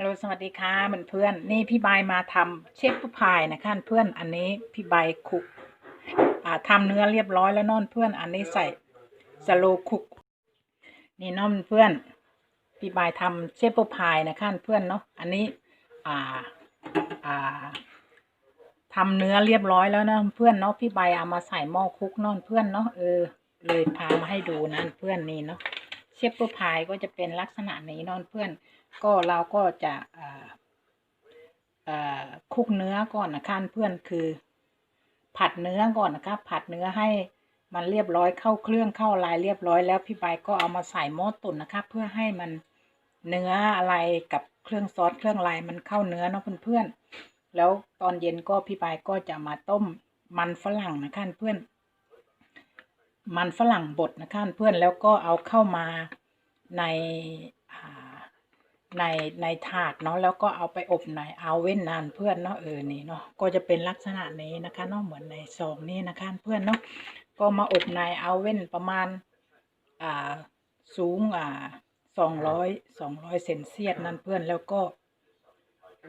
ฮัลโหลสวัสดีค่ะเพื่อนเพื่อนนี่พี่ใบามาทำเชฟผู้พายนะคะเพื่อนอันนี้พี่ใบคุกอ่าทำเนื้อเรียบร้อยแล้วนอนเพื่อนอันนี้ใส่สโลคุกนี่น้องเพื่อนพี่ใบายทำเชฟผู้พายนะคะเพื่อนเนาะอันนี้อ่าอ่าทำเนื้อเรียบร้อยแล้วนะเพื่อนเนาะพี่ใบเอามาใส่หม้อคุกนอนเพื่อนเนาะเออเลยพามาให้ดูนะเพื่อนนี่เนาะ เชฟเปอร์พายก็จะเป็นลักษณะนี้นอนเพื่อน ก็เราก็จะคุกเนื้อก่อนนะคะเพื่อนคือ ผัดเนื้อก่อนนะคะผัดเนื้อให้มันเรียบร้อยเข้าเครื่องเข้าลายเรียบร้อยแล้วพี่ใบก็เอามาใส่หม้อตุ๋นนะคะเพื่อให้มันเนื้ออะไรกับเครื่องซอสเครื่องลายมันเข้าเนื้อเนาะเพื่อนๆแล้วตอนเย็นก็พี่ใบก็จะมาต้มมันฝรั่งนะคะเพื่อน มันฝรั่งบดนะคะเพื่อนแล้วก็เอาเข้ามาในในในถาดเนาะแล้วก็เอาไปอบในเอาเว้นนานเพื่อนเนาะเออนี่เนาะก็จะเป็นลักษณะนี้นะคะเนาะเหมือนในซองนี้นะคะเพื่อนเนาะก็มาอบในเอาเว้นประมาณอ่าสูงอ่าสองร้อยสองร้อยเซนเซียสนั่นเพื่อนแล้วก็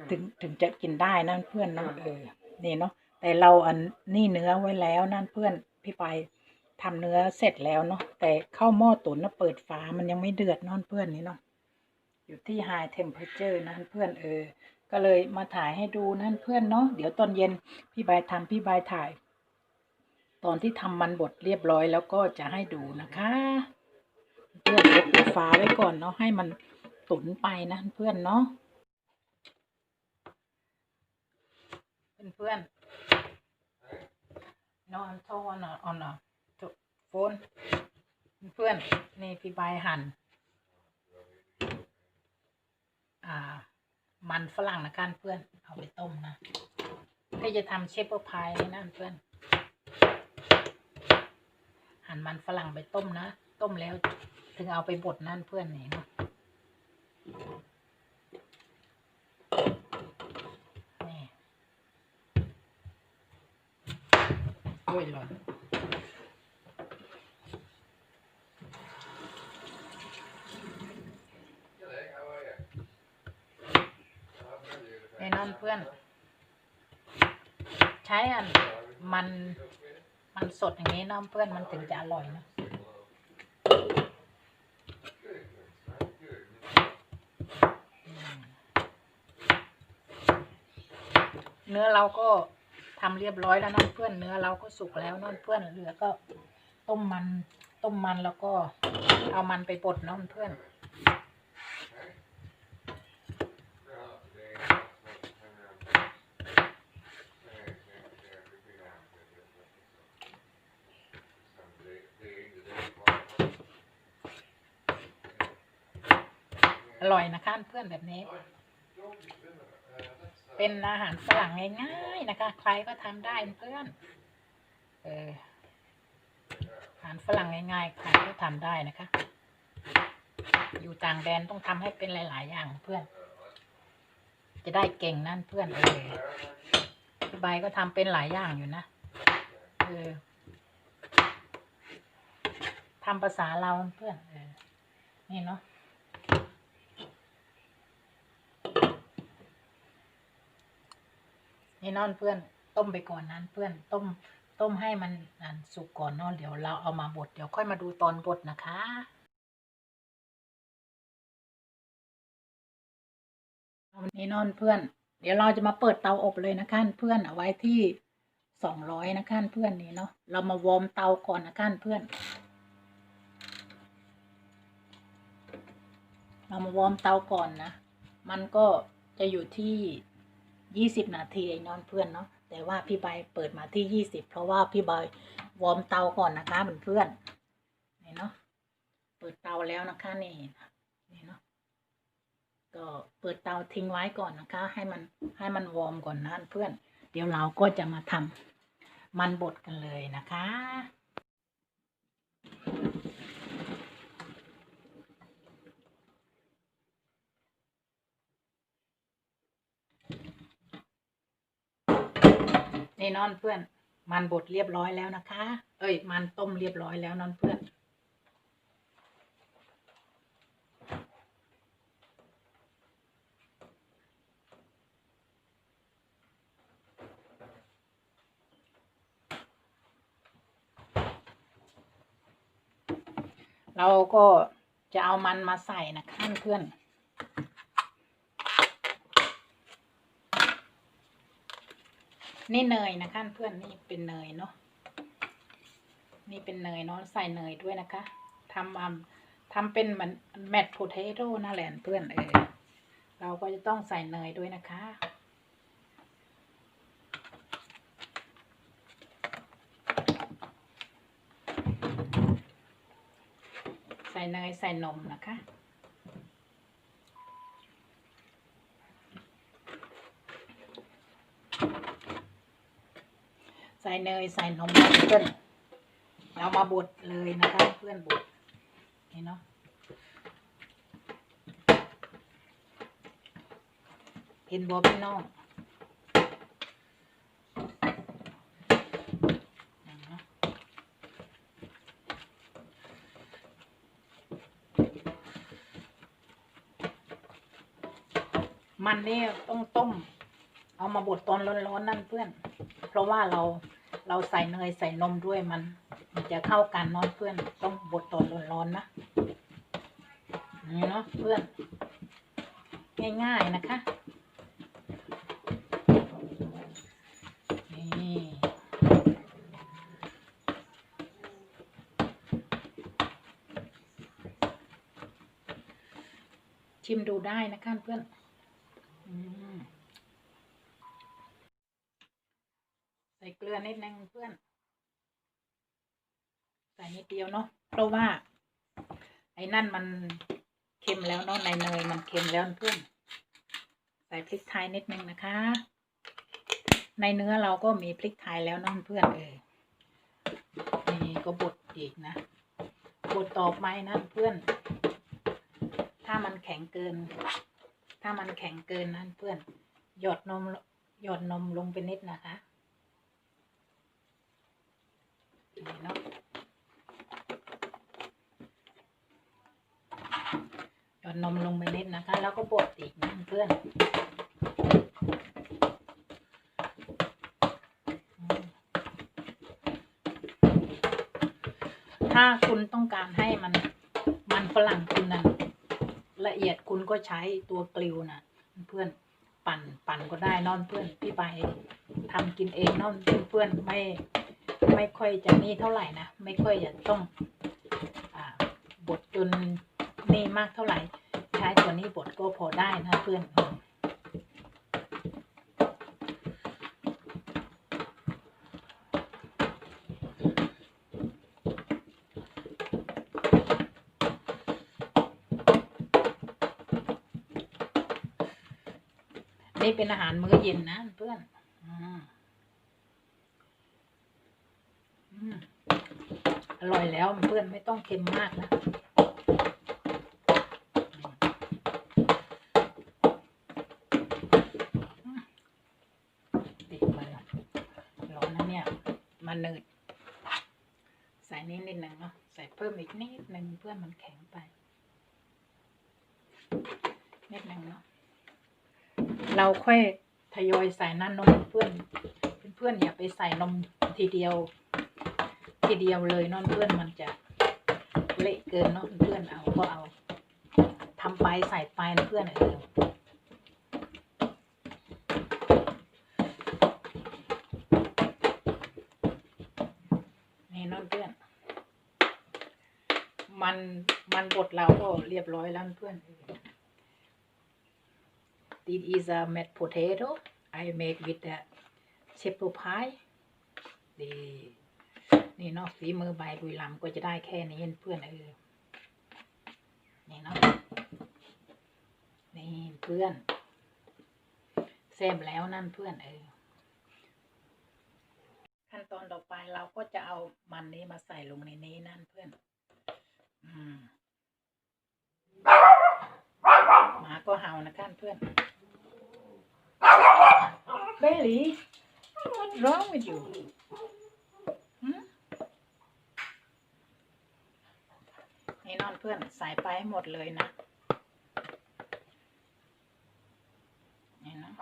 ถึงถึงจะกินได้นั่นเพื่อนเนาะเออนี่เนาะแต่เราอันนี่เนื้อไว้แล้วนั่นเพื่อนพี่ไป ทำเนื้อเสร็จแล้วเนาะแต่เข้าหม้อตุ๋นนะเปิดฝามันยังไม่เดือดนอนเพื่อนนี่เนาะอยู่ที่ high temperature นั่นเพื่อนเออ ก็เลยมาถ่ายให้ดูนั่นเพื่อนเนาะเดี๋ยวตอนเย็นพี่บายทำพี่บายถ่าย ตอนที่ทำมันบดเรียบร้อยแล้วก็จะให้ดูนะคะเพื่อนยวปิดฝาไว้ก่อนเนาะให้มันตุ๋นไปนะเพื่อนเนาะเพื่อนๆ no I'm told on a on a โฟนเพื่อนนี่พี่ใบหั่นอ่า มันฝรั่งนะกันเพื่อน เอาไปต้มนะพี่จะทำเชฟเปอร์พายนี่นะเพื่อน หั่นมันฝรั่งไปต้มนะ ต้มแล้วถึงเอาไปบดนั่นเพื่อนนี่เนาะนี่โอ้ยหล่น แน่นอนเพื่อน ใช้อันมันมันสดอย่างนี้น้องเพื่อนมันถึงจะอร่อยนะเนื้อเราก็ทำเรียบร้อยแล้วน้องเพื่อนเนื้อเราก็สุกแล้วน้องเพื่อนเหลือก็ต้มมันต้มมันแล้วก็เอามันไปบดน้องเพื่อน ร่อยนะคะเพื่อนแบบนี้ เป็นอาหารฝรั่งง่ายๆนะคะ ใครก็ทำได้เพื่อนเอออาหารฝรั่งง่ายๆใครก็ทำได้นะคะ อยู่ต่างแดนต้องทำให้เป็นหลาย ๆ อย่างเพื่อน จะได้เก่งนั่นเพื่อนเออพี่ใบก็ทำเป็นหลายอย่างอยู่นะเออทำภาษาเราเพื่อนเออนี่เนาะ นี่นอนเพื่อน ต้มไปก่อนนั้นเพื่อนต้มต้มให้มันสุกก่อนเนอนเดี๋ยวเราเอามาบดเดี๋ยวค่อยมาดูตอนบดนะคะวันี่นอนเพื่อน เดี๋ยวเราจะมาเปิดเตาอบเลยนะคะเพื่อนเอาไว้ที่สองร้อยนะคะเพื่อนนี่เนาะเรามาวอร์มเตาก่อนนะคะเพื่อน เรามาวอร์มเตาก่อนนะ มันก็จะอยู่ที่ ยี่สิบนาทีไอ้นอนเพื่อนเนาะแต่ว่าพี่ใบเปิดมาที่ยี่สิบเพราะว่าพี่ใบวอร์มเตาก่อนนะคะเพื่อนๆนี่เนาะเปิดเตาแล้วนะคะนี่นี่เนาะก็เปิดเตาทิ้งไว้ก่อนนะคะ ให้มันให้มันวอร์มก่อนนะเพื่อน เดี๋ยวเราก็จะมาทำมันบดกันเลยนะคะ นี่นอนเพื่อน มันบดเรียบร้อยแล้วนะคะ เอ้ย มันต้มเรียบร้อยแล้วนอนเพื่อน เราก็จะเอามันมาใส่นะคะเพื่อน นี่เนยนะคะเพื่อนนี่เป็นเนยเนาะนี่เป็นเนยเนาะใส่เนยด้วยนะคะทำอ่าทำเป็นเหมือนแมทโพเทโต้นั่นแหละเพื่อนเออเราก็จะต้องใส่เนยด้วยนะคะใส่เนยใส่นมนะคะ ใส่เนยใส่นมเพื่อนเรามาบดเลยนะคะเพื่อนบดนี่เนาะเห็นบอพี่น้องนี่เนะมันนี่ต้องต้ม เอามาบดตอนร้อนๆนั่นเพื่อน เพราะว่าเราเราใส่เนยใส่นมด้วยมัน มันจะเข้ากันเนอนเพื่อนต้องบดตอนร้อนๆนะนี่เนาะเพื่อน ง่ายๆนะคะนี่ชิมดูได้นะคะเพื่อนอืม ใส่เกลือ นิดนึงเพื่อน ใส่นิดเดียวเนาะเพราะว่า ไอ้นั่นมันเค็มแล้วเนาะในเนยมันเค็มแล้วเพื่อน ใส่พริกไทยนิดนึงนะคะ ในเนื้อเราก็มีพริกไทยแล้วเนาะเพื่อนเออนี่ก็บดอีกนะบดต่อไปนะเพื่อน ถ้ามันแข็งเกิน ถ้ามันแข็งเกินนั่นเพื่อน หยดนมหยดนมลงไปนิดนะคะ นี่เนาะหยอดนมลงไปนิดนะคะ แล้วก็บดอีกนะเพื่อนถ้าคุณต้องการให้มันมันฝรั่งคุณนะละเอียดคุณก็ใช้ตัวกลิวนะเพื่อนปั่นปั่นก็ได้นอนเพื่อนพี่ไปทำกินเองนอนเพื่อนไม่ ไม่ค่อยจะนี่เท่าไหร่นะ ไม่ค่อยจะต้องอบดจนนี่มากเท่าไหร่ ใช้ตัวนี้บดก็พอได้นะเพื่อนนี่เป็นอาหารมื้อเย็นนะเพื่อนอืม อืม อร่อยแล้วเพื่อนไม่ต้องเค็มมากนะติดมือร้อนนะเนี่ย มันเนืดใส่นิดนิดหนึ่งเนาะใส่เพิ่มอีกนิดหนึ่งเพื่อนมันแข็งไปนิดหนึ่งเนาะเราค่อยทยอยใส่น้ำนมเพื่อนเพื่อนๆอย่าไปใส่นมทีเดียว ทีเดียวเลยเนอนเพื่อนมันจะเละเกินเนาะเพื่อนเอาก็เอาทำไปใส่ไปนะเพื่อนเออนี่นอนเพื่อน มันมันบดเราก็เรียบร้อยแล้วเพื่อน This is a mashed potato I make with the shepherd pie ดี นี่เนาะฝีมือใบบุยลำก็จะได้แค่นี้เพื่อนเออนี่เนาะนี่เพื่อนแซ่บแล้วนั่นเพื่อนเออขั้นตอนต่อไปเราก็จะเอามันนี้มาใส่ลงในนี้นั่นเพื่อน อืมหมาก็เห่านะกันเพื่อน Bailey what's wrong with you หืม นี่นอนเพื่อนใส่ไปให้หมดเลยนะ นี่นะ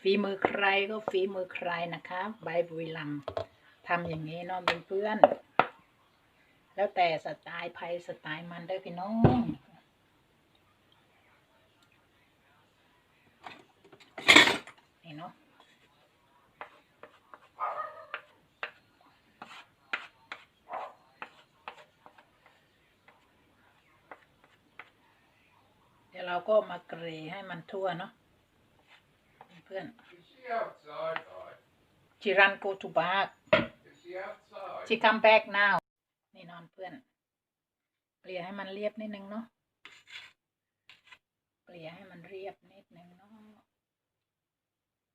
ฝีมือใครก็ฝีมือใครนะคะ ใบบุยลัมย์ทำอย่างนี้เน้องเป็นเพื่อน แล้วแต่สไตล์ไพสไตล์มันเด้พี่น้องนี่เนาะเดี๋ยวเรา ก็มาเกรให้มันทั่วเนาะเพื่อน Is she outside, right? she run go to back Is she outside? she come back now นี่นอนเพื่อนเกลี่ยให้มันเรียบนิดนึงเนาะเกลี่ยให้มันเรียบนิดนึงเนาะ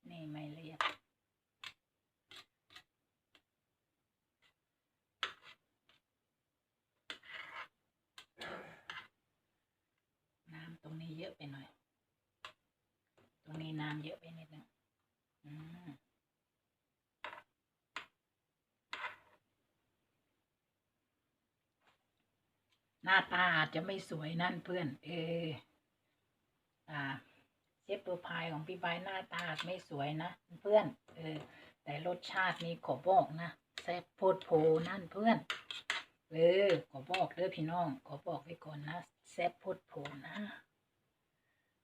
นี่ไม่เรียบ น้ำตรงนี้เยอะไปหน่อย ตรงนี้น้ำ เยอะไปนิดนึงอืมหน้าตาอาจจะไม่สวยนั่นเพื่อน เออ อ่าเชฟเปอร์พายของพี่ใบหน้าตาไม่สวยนะเพื่อน เออ แต่รสชาตินี้ขอบอกนะแซ่บโพดโพนั่นเพื่อน เออ ขอบอกเด้อพี่น้อง ขอบอกไว้ก่อนนะแซ่บโพดโพนะ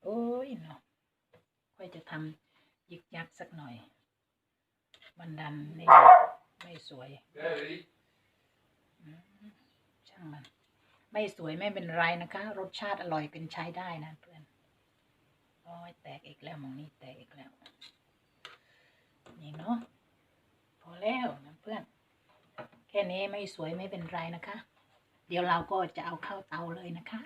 โอ้ยเนาะ ค่อจะทำยิกยักสักหน่อย บันดันนี่ไม่สวย ช่างมัน ไม่สวยไม่เป็นไรนะคะ รสชาติอร่อยเป็นใช้ได้นะเพื่อนโอ้ยแตกอีกแล้วมองนี้แตกอีกแล้ว นี่เนาะพอแล้วนะเพื่อน แค่นี้ไม่สวยไม่เป็นไรนะคะ เดี๋ยวเราก็จะเอาเข้าเตาเลยนะคะ